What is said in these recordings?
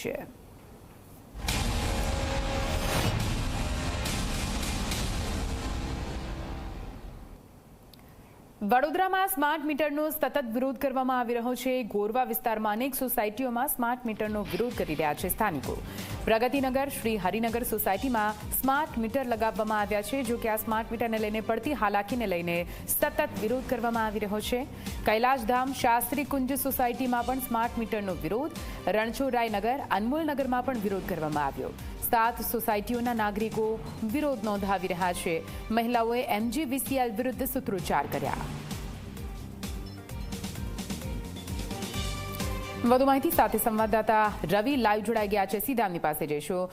છે વડોદરામાં સ્માર્ટ મીટરનો સતત વિરોધ કરવામાં આવી રહ્યો છે. ગોરવા વિસ્તારમાં અનેક સોસાયટીઓમાં સ્માર્ટ મીટરનો વિરોધ કરી રહ્યા છે સ્થાનિકો. પ્રગતિનગર, શ્રી હરિનગર સોસાયટીમાં સ્માર્ટ મીટર લગાવવામાં આવ્યા છે, જો કે આ સ્માર્ટ મીટરને લઈને પડતી હાલાકીને લઈને સતત વિરોધ કરવામાં આવી રહ્યો છે. કૈલાશધામ શાસ્ત્રી કુંજ સોસાયટીમાં પણ સ્માર્ટ મીટરનો વિરોધ. રણછોડરાયનગર અનમોલનગરમાં પણ વિરોધ કરવામાં આવ્યો. સાત સોસાયટીઓના નાગરિકો વિરોધ નોંધાવી રહ્યા છે. મહિલાઓએ એમજીવીસીએલ વિરુદ્ધ સૂત્રોચ્ચાર કર્યા. વધુ માહિતી સાથે સંવાદદાતા રવિ લાઈવ જોડાઈ ગયા છે. સીધા પાસે જઈશું.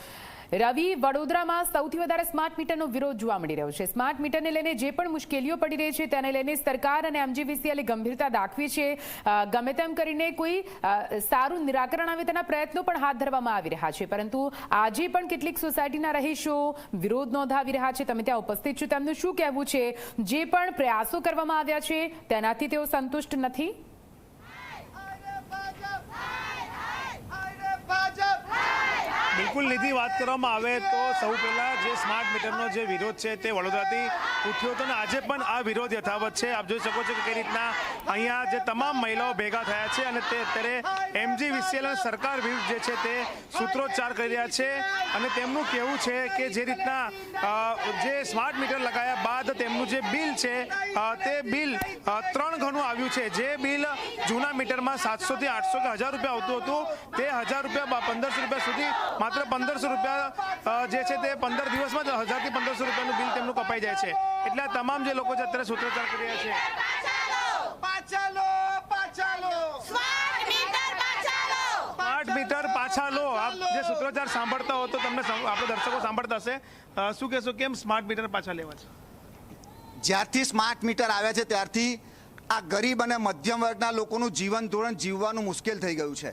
રવિ વડોદરામાં સૌથી વધારે સ્માર્ટ મીટરનો વિરોધ જોવા મળી રહ્યો છે. સ્માર્ટ મીટરને લઈને જે પણ મુશ્કેલીઓ પડી રહી છે, તેને લઈને સરકાર અને એમજીવીસીએલે ગંભીરતા દાખવી છે. ગમે તેમ કરીને કોઈ સારું નિરાકરણ આવે તેના પ્રયત્નો પણ હાથ ધરવામાં આવી રહ્યા છે. પરંતુ આજે પણ કેટલીક સોસાયટીના રહીશો વિરોધ નોંધાવી રહ્યા છે. તમે ત્યાં ઉપસ્થિત છો. તેમનું શું કહેવું છે? જે પણ પ્રયાસો કરવામાં આવ્યા છે, તેનાથી તેઓ સંતુષ્ટ નથી? નિધિ વાત કરવામાં આવે તો સૌ પહેલા જે સ્માર્ટ મીટરનો જે વિરોધ છે તે વડોદરાથી ઉઠ્યો હતો અને આજે પણ આ વિરોધ યથાવત છે. આપ જોઈ શકો છો કે કઈ રીતના અહીંયા જે તમામ મહિલાઓ ભેગા થયા છે અને તે અત્યારે એમજી વિસીએલ સરકાર વિરુદ્ધ જે છે તે સૂત્રોચ્ચાર કરી રહ્યા છે અને તેમનું કહેવું છે કે જે રીતના જે સ્માર્ટ મીટર લગાયા બાદ તેમનું જે બિલ છે તે બિલ ત્રણ ઘણું આવ્યું છે. જે બિલ જૂના મીટરમાં સાતસોથી આઠસો કે હજાર રૂપિયા આવતું હતું, તે હજાર રૂપિયા પંદરસો રૂપિયા સુધી માત્ર પંદરસો રૂપિયા જે છે તે પંદર દિવસમાં જ હજારથી પંદરસો રૂપિયાનું બિલ તેમનું કપાઈ જાય છે. એટલે આ તમામ જે લોકો છે અત્યારે સૂત્રોચ્ચાર કરી રહ્યા છે. સ્માર્ટ મીટર પાછા લો આપ જે સૂત્રોચ્ચાર સાંભળતા હો તો તમને આપણે દર્શકો સાંભળતા હશે. શું કહેશો કેમ સ્માર્ટ મીટર પાછા લેવા છે? જ્યારથી સ્માર્ટ મીટર આવ્યા છે ત્યારથી આ ગરીબ અને મધ્યમ વર્ગના લોકોનું જીવન ધોરણ જીવવાનું મુશ્કેલ થઈ ગયું છે.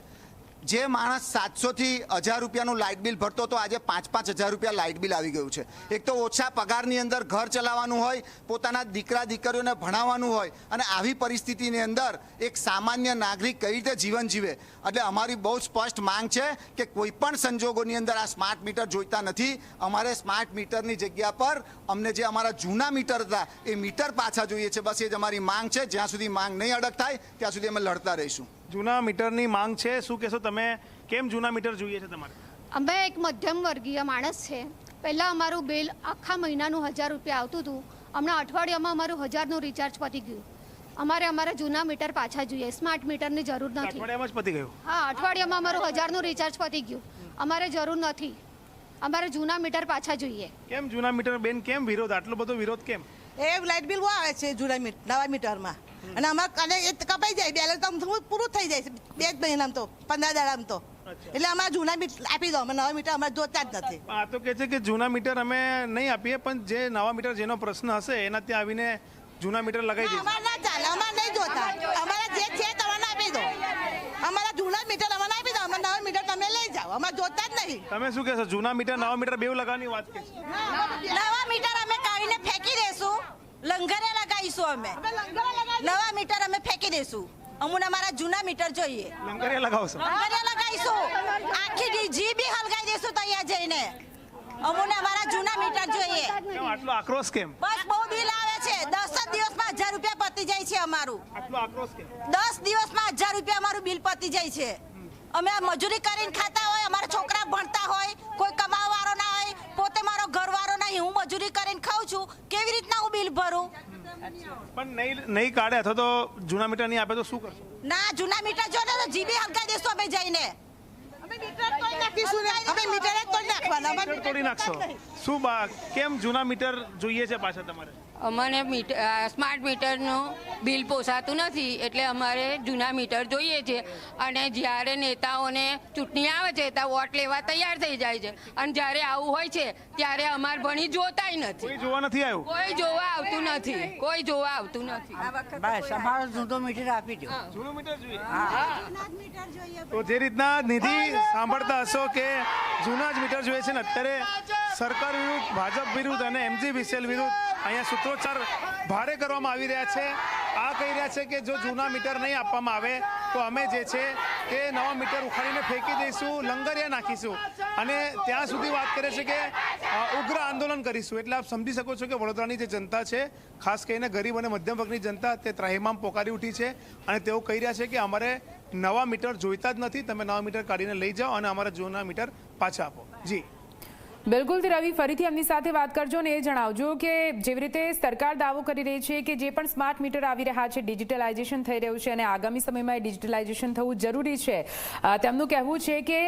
જે માણસ સાતસોથી હજાર રૂપિયાનું લાઇટ બિલ ભરતો હતો, આજે પાંચ પાંચ હજાર રૂપિયા લાઇટ બિલ આવી ગયું છે. એક તો ઓછા પગારની અંદર ઘર ચલાવવાનું હોય, પોતાના દીકરા, દીકરીઓને ભણાવવાનું હોય, અને આવી પરિસ્થિતિની અંદર એક સામાન્ય નાગરિક કઈ રીતે જીવન જીવે? એટલે અમારી બહુ સ્પષ્ટ માંગ છે કે કોઈ પણ સંજોગોની અંદર આ સ્માર્ટ મીટર જોઈતા નથી. અમારે સ્માર્ટ મીટરની જગ્યા પર અમને જે અમારા જૂના મીટર હતા, એ મીટર પાછા જોઈએ છે. બસ એ જ અમારી માંગ છે. જ્યાં સુધી માંગ નહીં અડગ થાય, ત્યાં સુધી અમે લડતા રહીશું. જૂના મીટરની માંગ છે? શું કહેશો તમે? કેમ જૂના મીટર જોઈએ છે તમારે? અમે એક મધ્યમ વર્ગીય માણસ છે. પહેલાં અમારું બિલ આખા મહિનાનું હજાર રૂપિયા આવતું હતું. હમણાં અઠવાડિયામાં અમારું હજારનું રિચાર્જ પતી ગયું. અમારે અમારા જૂના મીટર પાછા જોઈએ. સ્માર્ટ મીટરની જરૂર નથી. અઠવાડિયામાં જ પતી ગયું? હા અઠવાડિયામાં અમારું હજારનું રિચાર્જ પતી ગયું. અમારે જરૂર નથી. અમારે જૂના મીટર પાછા જોઈએ. કેમ જૂના મીટર? બેન કેમ વિરોધ? આટલો બધો વિરોધ કેમ? એ લાઇટ બિલ બહુ આવે છે જૂના નવા મીટરમાં. અને અમારે અને એ કપાઈ જાય બેલેન્સ તો પૂરું થઈ જાય છે બે જ મહિનામાં તો પંદર દાડામાં તો. એટલે અમારા જૂના મીટર આપી દો અમે નવા મીટર અમારે જોતા જ નથી. આ તો કહે છે કે જૂના મીટર અમે નહીં આપીએ પણ જે નવા મીટર જેનો પ્રશ્ન હશે એના ત્યાં આવીને જૂના મીટર લગાવી દે અમારે ના ચાલે અમારે નહીં જોતા. અમારા જે છે તમને આપી દો. અમારા જૂના મીટર અમને આપી દો અમારા નવા મીટર તમે લઈ જાઓ અમારે જોતા જ નહીં. તમે શું કહેશો જૂના મીટર નવા મીટર બેવ લગાવવાની વાત કે નવા મીટર અમે કાઢીને ફેંકી દેશું લંગરે લગાવીશું અમે. નવા મીટર અમે ફેંકી દઈશું અમુને અમારા જૂના મીટર જોઈએ. લંગરે લગાવશો? લંગરે લગાવીશું. આખી જીબી હલગાઈ દઈશું તૈયાર જઈને. અમુને અમારા જૂના મીટર જોઈએ. કેમ આટલો આક્રોશ કેમ? બસ બહુ બિલ આવે છે. દસ જ દિવસમાં હજાર રૂપિયા પતી જાય છે અમારું. આટલો આક્રોશ કેમ? દસ દિવસમાં હજાર રૂપિયા અમારું બિલ પતી જાય છે. અમે મજૂરી કરીને ખાતા હોય અમારા છોકરા ભણતા હોય કોઈ કમાવાળો ના હોય પોતે મારો ઘરવાળો મજૂરી કરીને ખાઉં છું કેવી રીતના હું બિલ ભરું? પણ નહીં નહીં કાઢે અથવા તો જૂના મીટર નહીં આપે તો શું કરશો? ના જૂના મીટર જો ને તો જીબી હલકાઈ દેશો અમે જઈને. અમે મીટર તોડી નાખીશું ને. અમે મીટર જ તોડી નાખવાના. અમારે મીટર તોડી નાખશો શું બા કેમ જૂના મીટર જોઈએ છે પાછા તમારે? અમને મીટર સ્માર્ટ મીટરનું બિલ પોસાતું નથી એટલે અમારે જૂના મીટર જોઈએ છે. અને જ્યારે નેતાઓને ચૂંટણી આવે છે ત્યાં વોટ લેવા તૈયાર થઈ જાય છે. અને જ્યારે આવું હોય છે ત્યારે અમારે ભણી જોતાય નથી. જોવા નથી આવ્યું? કોઈ જોવા આવતું નથી. કોઈ જોવા આવતું નથી. બસ અમારો જૂનો મીટર આપી દો. જૂનું મીટર જોઈએ. તો જે રીતના નિધિ સાંભળતા હશો કે જૂના જ મીટર જોઈએ છે ને અત્યારે સરકાર વિરુદ્ધ, ભાજપ વિરુદ્ધ અને એમજી વિસેલ વિરુદ્ધ અહીંયા સૂત્રોચ્ચાર ભારે કરવામાં આવી રહ્યા છે. આ કહી રહ્યા છે કે જો જૂના મીટર નહીં આપવામાં આવે, તો અમે જે છે તે નવા મીટર ઉખાડીને ફેંકી દઈશું, લંગરિયા નાખીશું. અને ત્યાં સુધી વાત કરે છે કે ઉગ્ર આંદોલન કરીશું. એટલે આપ સમજી શકો છો કે વડોદરાની જે જનતા છે, ખાસ કરીને ગરીબ અને મધ્યમ વર્ગની જનતા, તે ત્રાહિમામ પોકારી ઉઠી છે. અને તેઓ કહી રહ્યા છે કે અમારે નવા મીટર જોઈતા જ નથી. તમે નવા મીટર કાઢીને લઈ જાઓ અને અમારા જૂના મીટર પાછા આપો. જી. બિલકુલ તે રવિ, ફરીથી એમની સાથે વાત કરજો ને એ જણાવજો કે જેવી રીતે સરકાર દાવો કરી રહી છે કે જે પણ સ્માર્ટ મીટર આવી રહ્યા છે, ડિજિટલાઇઝેશન થઈ રહ્યું છે અને આગામી સમયમાં એ ડિજિટલાઇઝેશન થવું જરૂરી છે. તેમનું કહેવું છે કે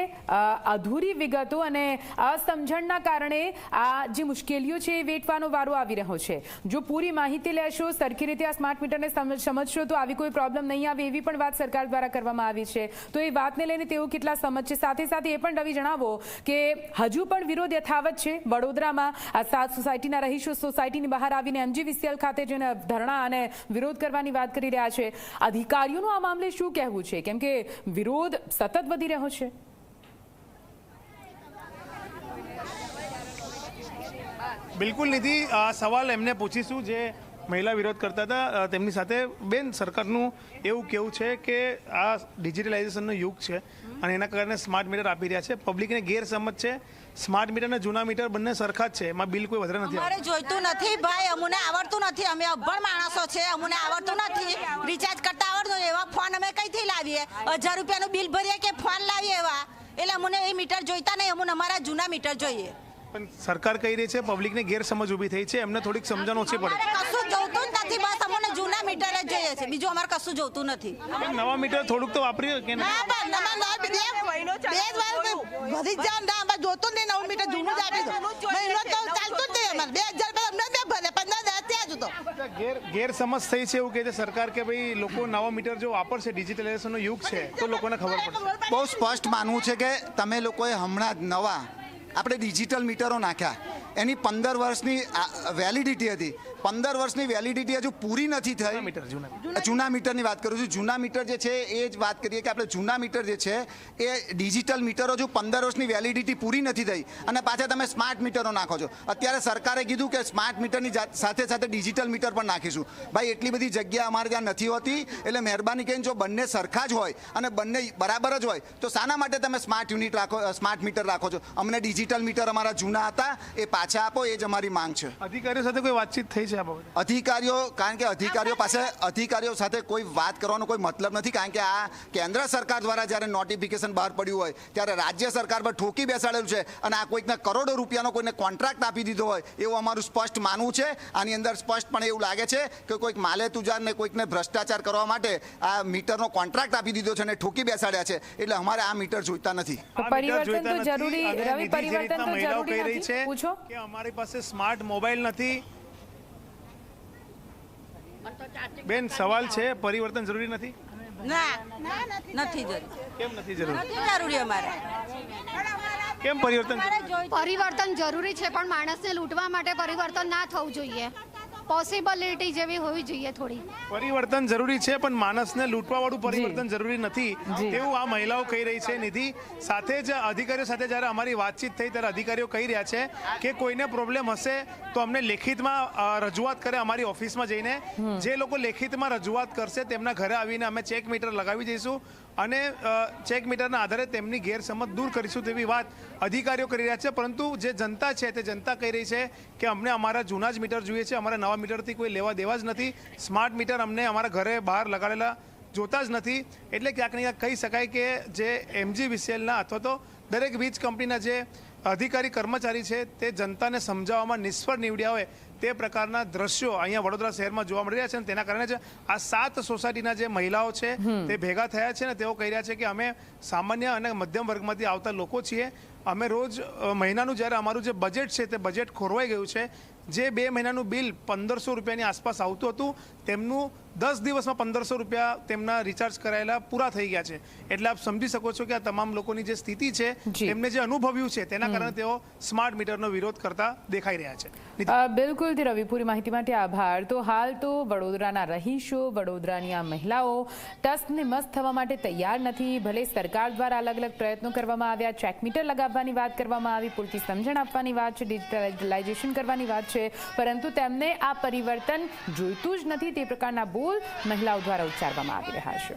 અધૂરી વિગતો અને અસમજણના કારણે આ જે મુશ્કેલીઓ છે એ વેઠવાનો વારો આવી રહ્યો છે. જો પૂરી માહિતી લેશો, સરખી રીતે આ સ્માર્ટ મીટરને સમજ- સમજશો તો આવી કોઈ પ્રોબ્લેમ નહીં આવે એવી પણ વાત સરકાર દ્વારા કરવામાં આવી છે. તો એ વાતને લઈને તેઓ કેટલા સમજ છે સાથે સાથે એ પણ રવિ જણાવો કે હજુ પણ વિરોધ યથાવત છે. વડોદરામાં આ સાત સોસાયટીના રહીશો સોસાયટીની બહાર આવીને એમજીવીસીએલ ખાતે જેને ધરણા અને વિરોધ કરવાની વાત કરી રહ્યા છે. અધિકારીઓનું આ મામલે શું કહેવું છે? કેમ કે વિરોધ સતત વધી રહ્યો છે. બિલકુલ નિધિ સવાલ એમને પૂછીશું જે મહિલા વિરોધ કરતા હતા. તેમની સાથે બેન સરકારનું એવું કેવું છે કે આ ડિજિટલાઇઝેશનનો યુગ છે અને એના કારણે સ્માર્ટ મીટર આપી રહ્યા છે. પબ્લિકને ગેરસમજ છે. સ્માર્ટ મીટર અને જૂના મીટર બંને સરખા જ છે. એમાં બિલ કોઈ વધારે નથી અમારે જોઈતું નથી ભાઈ. અમને આવડતું નથી. અમે અભણ માણસો છે. અમને આવડતું નથી. રિચાર્જ કરતા આવડતું. એવા ફોન અમે કઈથી લાવીએ? હજાર રૂપિયાનું બિલ ભરીએ કે ફોન લાવીએ એવા? એટલે અમને એ મીટર જોઈતા નહીં. અમને અમારા જૂના મીટર જોઈએ. પણ સરકાર કહી રહી છે પબ્લિકને ગેરસમજ ઊભી થઈ છે એમને થોડીક સમજણ ઓછી પડે. અમારે કશું જોઈતું જ નથી બસ અમને જૂના મીટર જ જોઈએ છે બીજું અમારે કશું જોતું નથી. નવા મીટર થોડુંક તો વાપરીએ કે ના? પણ નવા નવા બે બે જ વધી જ ના અમારે જોતું નહીં નવું મીટર જૂનું જ આપી દો. મહિનો તો ચાલતું જ નહીં અમારે. બે હજાર રૂપિયા અમને બે ભલે પંદર હજાર ત્યાં જ તો. ગેર ગેરસમજ થઈ છે એવું કહે છે સરકાર કે ભાઈ લોકો નવા મીટર જો વાપરશે ડિજિટલાઇઝેશનનો યુગ છે તો લોકોને ખબર પડશે. બહુ સ્પષ્ટ માનવું છે કે તમે લોકોએ હમણાં જ નવા આપણે ડિજિટલ મીટરો નાખ્યા. એની પંદર વર્ષની વેલિડિટી હતી. પંદર વર્ષની વેલિડિટી હજુ પૂરી નથી થઈ. મીટર જૂના મીટરની વાત કરું છું. જૂના મીટર જે છે એ જ વાત કરીએ કે આપણે જૂના મીટર જે છે એ ડિજિટલ મીટરો હજુ પંદર વર્ષની વેલિડિટી પૂરી નથી થઈ. અને પાછા તમે સ્માર્ટ મીટરો નાખો છો. અત્યારે સરકારે કીધું કે સ્માર્ટ મીટરની સાથે સાથે ડિજિટલ મીટર પણ નાખીશું. ભાઈ એટલી બધી જગ્યા અમારે ત્યાં નથી હોતી. એટલે મહેરબાની કરીને જો બંને સરખા જ હોય અને બંને બરાબર જ હોય તો શાના માટે તમે સ્માર્ટ યુનિટ રાખો સ્માર્ટ મીટર રાખો છો. અમને ડિજિટલ મીટર અમારા જૂના હતા. એ પાછા આપો એ જ અમારી માંગ છે. અધિકારીઓ સાથે કોઈ વાતચીત થઈ છે? આ બાબતે. અધિકારીઓ કારણ કે અધિકારીઓ પાસે અધિકારીઓ સાથે કોઈ વાત કરવાનો કોઈ મતલબ નથી કારણ કે આ કેન્દ્ર સરકાર દ્વારા જ્યારે નોટિફિકેશન બહાર પડ્યું હોય ત્યારે રાજ્ય સરકાર પર ઠોકી બેસાડેલું છે અને આ કોઈકને કરોડો રૂપિયાનો કોઈને કોન્ટ્રાક્ટ આપી દીધો હોય એવું અમારું સ્પષ્ટ માનવું છે. આની અંદર સ્પષ્ટપણે એવું લાગે છે કે કોઈક માલે તુજારને કોઈકને ભ્રષ્ટાચાર કરવા માટે આ મીટરનો કોન્ટ્રાક્ટ આપી દીધો છે અને ઠોકી બેસાડ્યા છે. એટલે અમારે આ મીટર જોઈતા નથી. પરિવર્તન તો જરૂરી રવિ પરિવર્તન તો મહિલાઓ જરૂરી નથી? પૂછો. કે અમારી પાસે સ્માર્ટ મોબાઈલ નથી. બેન સવાલ છે પરિવર્તન જરૂરી નથી? ના નથી જરૂરી. કેમ નથી જરૂરી? નથી જરૂરી અમારે. કેમ પરિવર્તન પરિવર્તન જરૂરી છે પણ માણસને લૂંટવા માટે પરિવર્તન ના થવું જોઈએ. પોસિબિલિટી જેવી હોવી જોઈએ થોડી. પરિવર્તન જરૂરી છે પણ માણસને લૂંટવા વાળું પરિવર્તન જરૂરી નથી. તેવું આ મહિલાઓ કહી રહી છે નિધિ. સાથે જ અધિકારીઓ સાથે જ્યારે અમારી વાતચીત થઈ ત્યારે અધિકારીઓ કહી રહ્યા છે કે કોઈને પ્રોબ્લેમ હશે તો અમને લેખિતમાં રજૂઆત કરે અમારી ઓફિસમાં જઈને. જે લોકો લેખિતમાં રજૂઆત કરશે તેમના ઘરે આવીને અમે ચેક મીટર લગાવી દઈશું. અને ચેક મીટરના આધારે તેમની ગેરસમજ દૂર કરીશું તેવી વાત અધિકારીઓ કરી રહ્યા છે. પરંતુ જે જનતા છે, તે જનતા કહી રહી છે કે અમને અમારા જૂના જ મીટર જોઈએ છે, અમારા નવા મીટરથી કોઈ લેવા દેવા જ નથી. સ્માર્ટ મીટર અમને અમારા ઘરે બહાર લગાડેલા જોતા જ નથી. એટલે ક્યાંક ને કહી શકાય કે જે એમજી વિસેલના અથવા તો દરેક વીજ કંપનીના જે અધિકારી કર્મચારી છે તે જનતાને સમજાવવામાં નિષ્ફળ નીવડ્યા હોય તે પ્રકારના દ્રશ્યો અહીંયા વડોદરા શહેરમાં જોવા મળી રહ્યા છે અને તેના કારણે જ આ સાત સોસાયટીના જે મહિલાઓ છે તે ભેગા થયા છે ને તેઓ કહી રહ્યા છે કે અમે સામાન્ય અને મધ્યમ વર્ગમાંથી આવતા લોકો છીએ. અમે રોજ મહિનાનું જ્યારે અમારું જે બજેટ છે તે બજેટ ખોરવાઈ ગયું છે. જે બે મહિનાનું બિલ પંદરસો રૂપિયાની આસપાસ આવતું હતું તેમનું દસ દિવસમાં પંદરસો રૂપિયા તેમના રિચાર્જ કરાયેલા પૂરા થઈ ગયા છે. એટલે આપ સમજી શકો છો કે આ તમામ લોકોની જે સ્થિતિ છે એમને જે અનુભવ્યું છે તેના કારણે તેઓ સ્માર્ટ મીટરનો વિરોધ કરતા દેખાઈ રહ્યા છે. બિલકુલ રવિ પૂરી માહિતી માટે આભાર. તો હાલ તો વડોદરાના રહીશો વડોદરાની આ મહિલાઓ ટસને મસ્ત થવા માટે તૈયાર નથી. ભલે સરકાર દ્વારા અલગ અલગ પ્રયત્નો કરવામાં આવ્યા ચેક મીટર લગાવવાની વાત કરવામાં આવી પૂરતી સમજણ આપવાની વાત છે ડિજિટલાઇઝેશન કરવાની વાત છે પરંતુ તેમને આ પરિવર્તન જોઈતું જ નથી. તે પ્રકારના બોલ મહિલાઓ દ્વારા ઉચ્ચારવામાં આવી રહ્યા છે.